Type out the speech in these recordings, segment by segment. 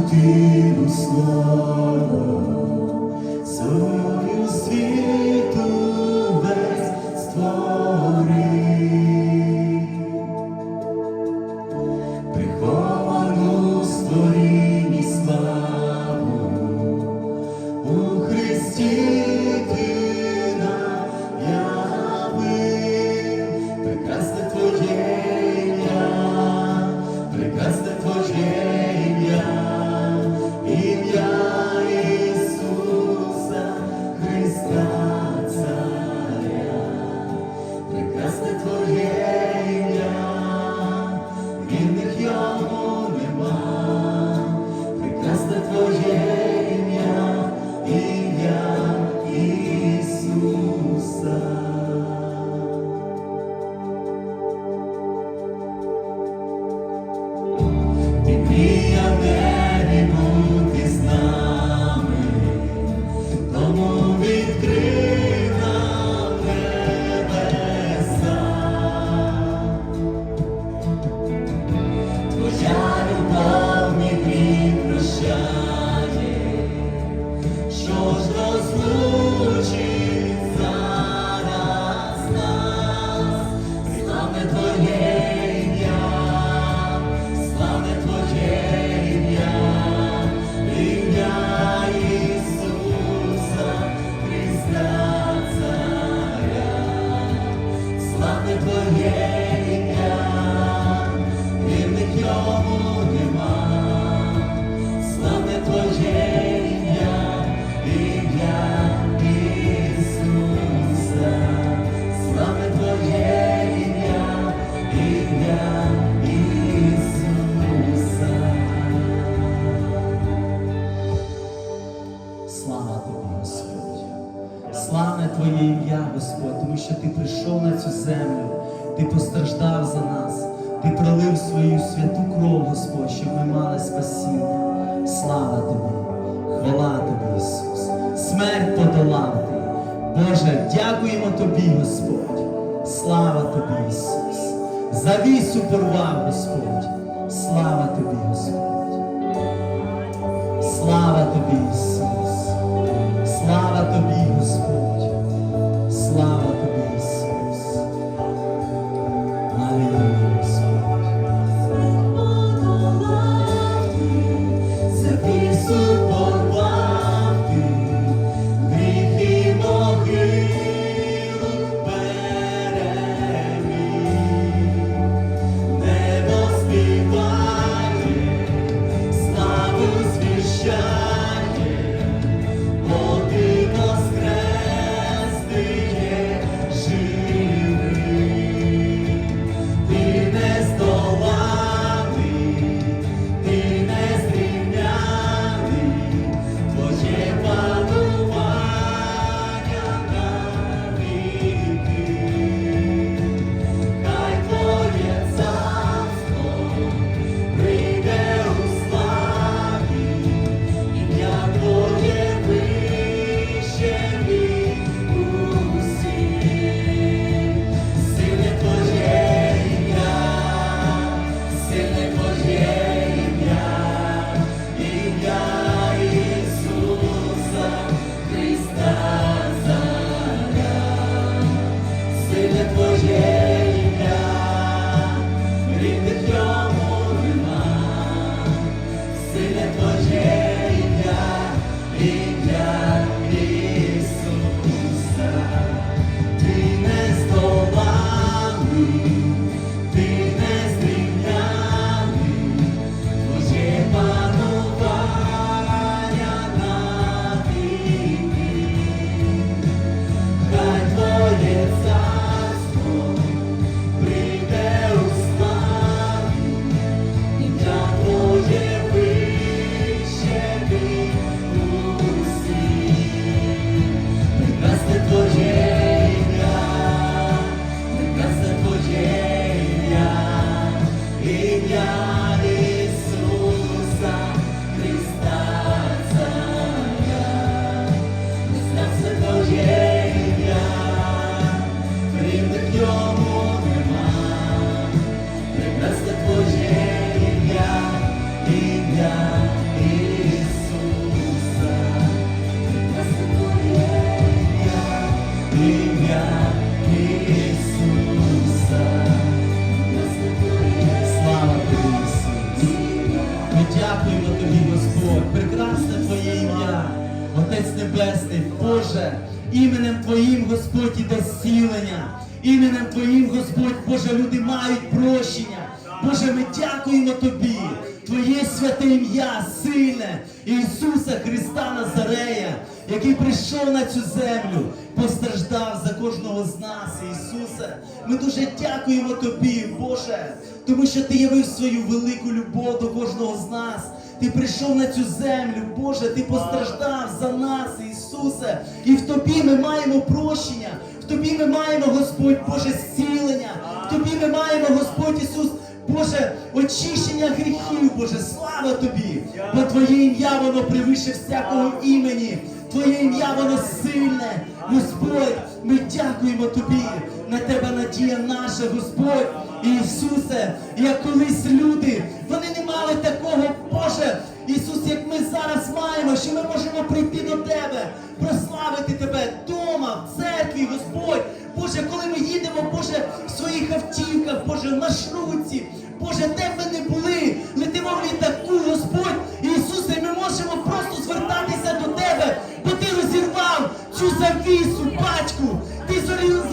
ти славу. Yeah. що ти прийшов на цю землю, ти постраждав за нас, ти пролив свою святу кров, Господь, щоб ми мали спасіння. Слава тобі, хвала тобі, Ісус, смерть подолав ти. Боже, дякуємо тобі, Господь. Слава тобі, Ісус. Завісу порвав, Господь. Слава тобі, Господь. Слава тобі, Ісус. Слава тобі, Господь. Іменем Твоїм, Господь, Боже, люди мають прощення. Боже, ми дякуємо Тобі. Твоє святе ім'я, сильне, Ісуса Христа Назарея, який прийшов на цю землю, постраждав за кожного з нас, Ісусе. Ми дуже дякуємо Тобі, Боже, тому що Ти явив свою велику любов до кожного з нас. Ти прийшов на цю землю, Боже, Ти постраждав за нас, Ісусе. І в Тобі ми маємо прощення, Тобі ми маємо, Господь, Боже, зцілення, в Тобі ми маємо, Господь Ісус, Боже, очищення гріхів, Боже, слава Тобі, бо Твоє ім'я, воно превише всякого імені. Твоє ім'я, воно сильне. Господь, ми дякуємо Тобі. На Тебе надія наша, Господь. Ісусе, як колись люди, вони не мали такого, Боже, Ісус, як ми зараз маємо, що ми можемо прийти до Тебе, прославити Церкві, Господь. Боже, коли ми їдемо, Боже, в своїх автівках, Боже, в маршрутці, Боже, де б ми не були, летимо в літаку, Господь, Ісусе, ми можемо просто звертатися до Тебе, бо Ти розірвав цю завісу, батьку. Ти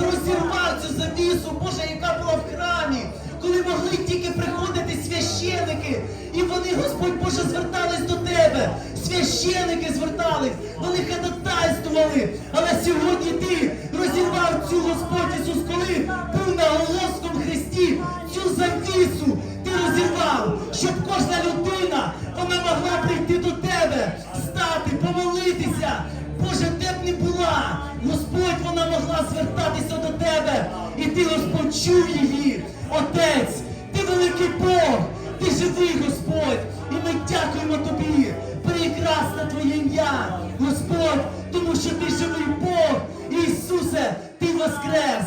розірвав цю завісу, Боже, яка була в храмі, коли могли тільки приходити священики, і вони, Господь Боже, звертались до Тебе. Священики звертались, вони ходатайствували. Але сьогодні ти розірвав цю Господь Ісус, коли був на Голгофському хресті, цю завісу ти розірвав, щоб кожна людина вона могла прийти до тебе, стати, помолитися. Боже, де б не була, Господь, вона могла звертатися до тебе. І ти, Господь, чув її. Отець, ти великий Бог, ти живий, Господь. І ми дякуємо тобі. Прекрасне твоє ім'я, Господь, тому що ти живий Бог. Ісусе, ти воскрес.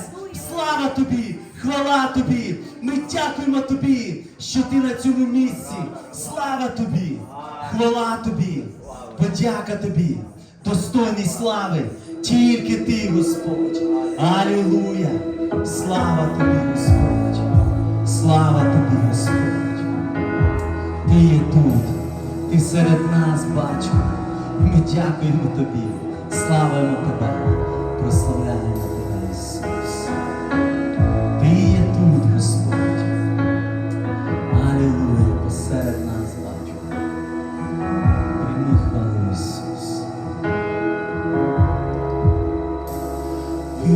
Слава тобі, хвала тобі. Ми дякуємо тобі, що ти на цьому місці. Слава тобі, хвала тобі, подяка тобі, достойний слави, тільки ти, Господь. Алілуя! Слава тобі, Господь! Слава тобі, Господь! Ти є тут, ти серед нас, Батько. Ми дякуємо тобі, славимо тебе, прославляємо тебе, Ісус. Ти є Господь. Алілуя, посеред нас. Прийми хвалу, Ісус. Ти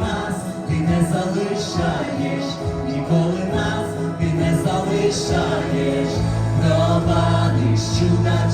нас ти не залишаєш, ніколи нас ти не залишаєш, провадиш, чуда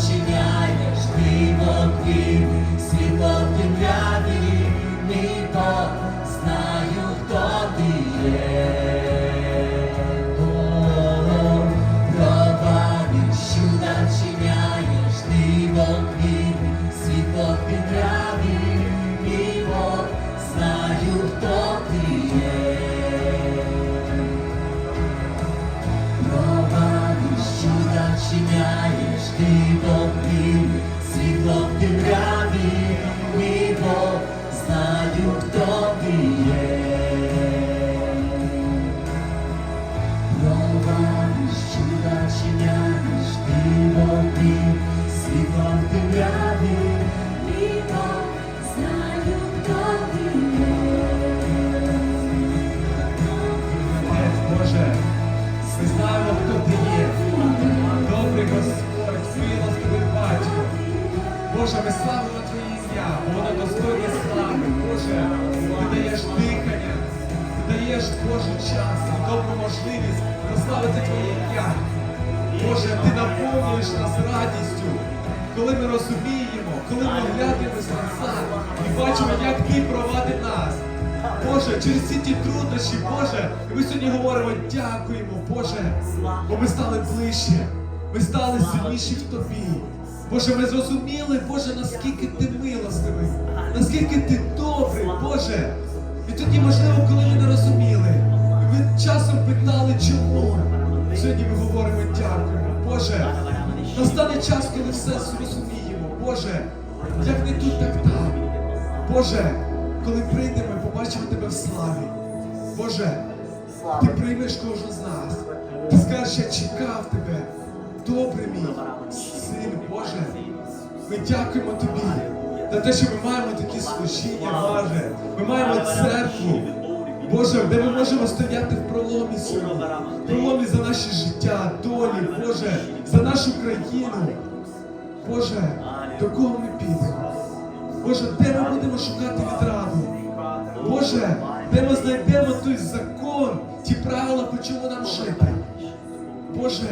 коли ми розуміємо, коли ми оглядаємося назад і бачимо, як ти провадив нас. Боже, через всі ті труднощі, Боже, і ми сьогодні говоримо, дякуємо, Боже, бо ми стали ближче, ми стали сильніші в тобі. Боже, ми зрозуміли, Боже, наскільки ти милостивий, наскільки ти добрий, Боже. І тоді, можливо, коли ми не розуміли, ми часом питали, чому. Сьогодні ми говоримо дякуємо, Боже. Настане час, коли все зрозуміємо, Боже, як не тут, так там. Боже, коли прийдемо побачимо тебе в славі. Боже, ти приймеш кожного з нас. Ти скажеш, я чекав тебе. Добрий мій син, Боже. Ми дякуємо тобі за те, що ми маємо такі служіння, Боже. Ми маємо церкву. Боже, де ми можемо стояти в проломі сьогодні, в проломі за наше життя, долі, Боже, за нашу країну. Боже, до кого ми підемо? Боже, де ми будемо шукати відраду? Боже, де ми знайдемо той закон, ті правила, по чому нам жити? Боже,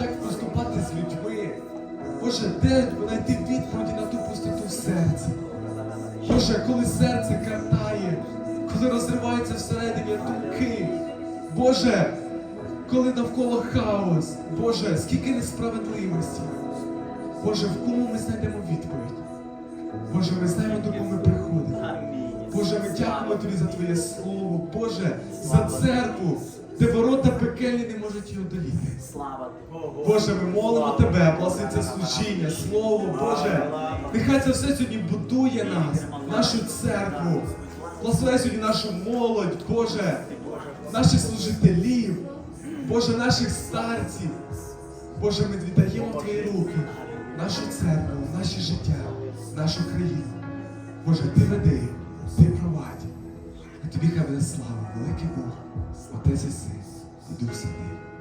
як поступати з людьми? Боже, де знайти відповіді на ту пустоту в серці? Боже, коли серце картає, коли розриваються всередині думки. Боже, коли навколо хаос, Боже, скільки несправедливості. Боже, в кому ми знайдемо відповідь? Боже, ми знаємо, до кого ми приходимо. Боже, ми дякуємо Тобі за Твоє Слово, Боже, за церкву, де ворота пекельні не можуть його доліти. Слава Боже, ми молимо Тебе, благослови це служіння, Слово, Боже. Нехай це все сьогодні будує нас, нашу церкву. Благослови сьогодні нашу молодь, Боже, наших служителів, Боже, наших старців. Боже, ми віддаємо Твої руки, нашу церкву, наше життя, нашу країну. Боже, ти веди, ти провадь. А тобі хай буде слава, великий Бог, Отець і Син, і Дух Святий.